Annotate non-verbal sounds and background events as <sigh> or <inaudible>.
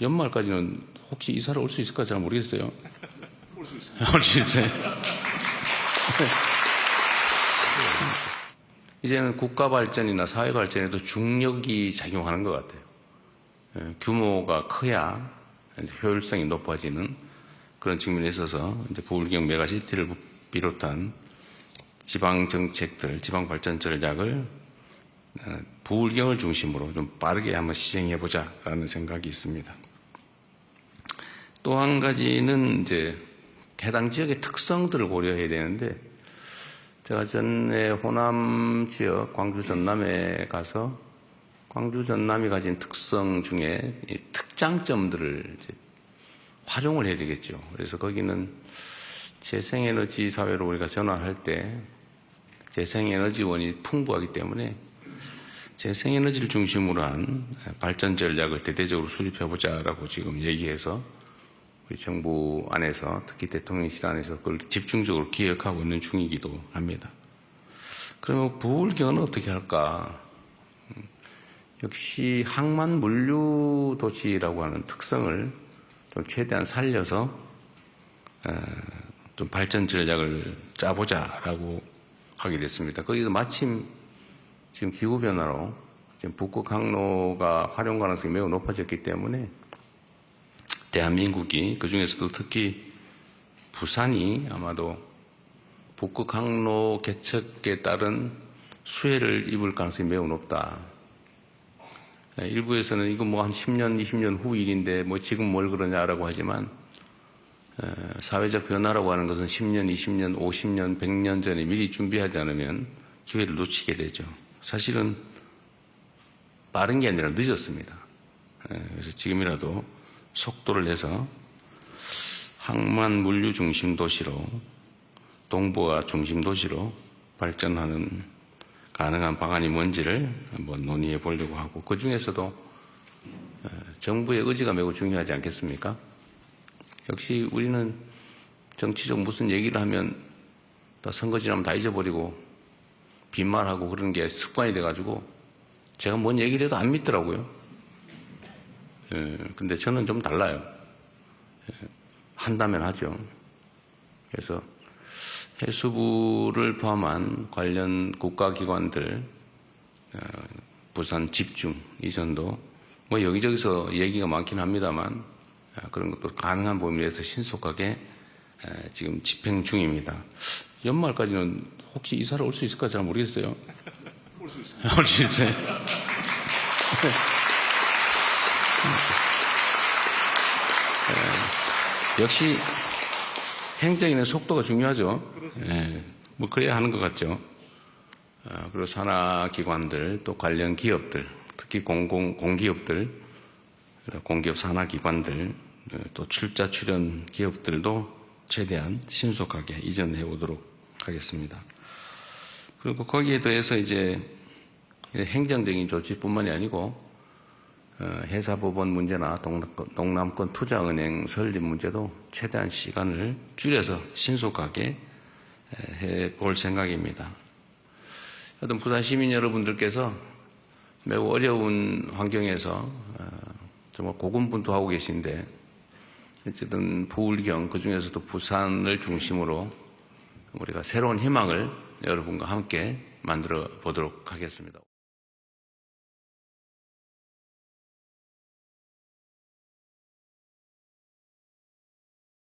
연말까지는 혹시 이사를 올 수 있을까 잘 모르겠어요. 올 수 있습니다. 올수 있어요. 이제는 국가 발전이나 사회 발전에도 중력이 작용하는 것 같아요. 예, 규모가 커야 효율성이 높아지는 그런 측면에 있어서 이제 부울경 메가시티를 비롯한 지방 정책들, 지방 발전 전략을 어, 부울경을 중심으로 좀 빠르게 한번 시행해 보자라는 생각이 있습니다. 또 한 가지는 이제 해당 지역의 특성들을 고려해야 되는데 제가 전에 호남 지역 광주 전남에 가서 광주 전남이 가진 특성 중에 이 특장점들을 활용을 해야 되겠죠. 그래서 거기는 재생에너지 사회로 우리가 전환할 때 재생에너지원이 풍부하기 때문에 재생에너지를 중심으로 한 발전 전략을 대대적으로 수립해보자라고 지금 얘기해서 우리 정부 안에서 특히 대통령실 안에서 그걸 집중적으로 기획하고 있는 중이기도 합니다. 그러면 부울경은 어떻게 할까? 음, 역시 항만 물류 도시라고 하는 특성을 좀 최대한 살려서 에, 좀 발전 전략을 짜보자라고 하게 됐습니다. 거기서 마침 지금 기후 변화로 지금 북극 항로가 활용 가능성이 매우 높아졌기 때문에 대한민국이 그 중에서도 특히 부산이 아마도 북극 항로 개척에 따른 수혜를 입을 가능성이 매우 높다. 네, 일부에서는 이거 뭐한 10년, 20년 후 일인데 뭐 지금 뭘 그러냐라고 하지만 에, 사회적 변화라고 하는 것은 10년, 20년, 50년, 100년 전에 미리 준비하지 않으면 기회를 놓치게 되죠. 사실은 빠른 게 아니라 늦었습니다. 에, 그래서 지금이라도 속도를 내서 항만 물류 중심 도시로 동부가 중심 도시로 발전하는 가능한 방안이 뭔지를 한번 논의해 보려고 하고 그 중에서도 어, 정부의 의지가 매우 중요하지 않겠습니까? 역시 우리는 정치적 무슨 얘기를 하면 또 선거 지나면 다 잊어버리고 빈말하고 그런 게 습관이 돼가지고 제가 뭔 얘기를 해도 안 믿더라고요. 예, 근데 저는 좀 달라요. 예, 한다면 하죠. 그래서 해수부를 포함한 관련 국가기관들 어, 부산 집중 이전도 뭐 여기저기서 얘기가 많긴 합니다만 아, 그런 것도 가능한 범위 에서 신속하게 에, 지금 집행 중입니다. 연말까지는 혹시 이사를 올 수 있을까 잘 모르겠어요. 올 수 있습니다. 올수 있어요. <laughs> 에, 역시 행정에는 속도가 중요하죠. 예, 뭐 그래야 하는 것 같죠. 어, 그리고 산하기관들 또 관련 기업들 특히 공공 공기업들 공기업 산하기관들 어, 또 출자 출연 기업들도 최대한 신속하게 이전해 오도록 하겠습니다. 그리고 거기에 더해서 이제 행정적인 조치뿐만이 아니고 어, 회사법원 문제나 동남권, 투자은행 설립 문제도 최대한 시간을 줄여서 신속하게 해볼 생각입니다. 하여튼 부산 시민 여러분들께서 매우 어려운 환경에서 어, 정말 고군분투하고 계신데 어쨌든 부울경 그 중에서도 부산을 중심으로 우리가 새로운 희망을 여러분과 함께 만들어 보도록 하겠습니다.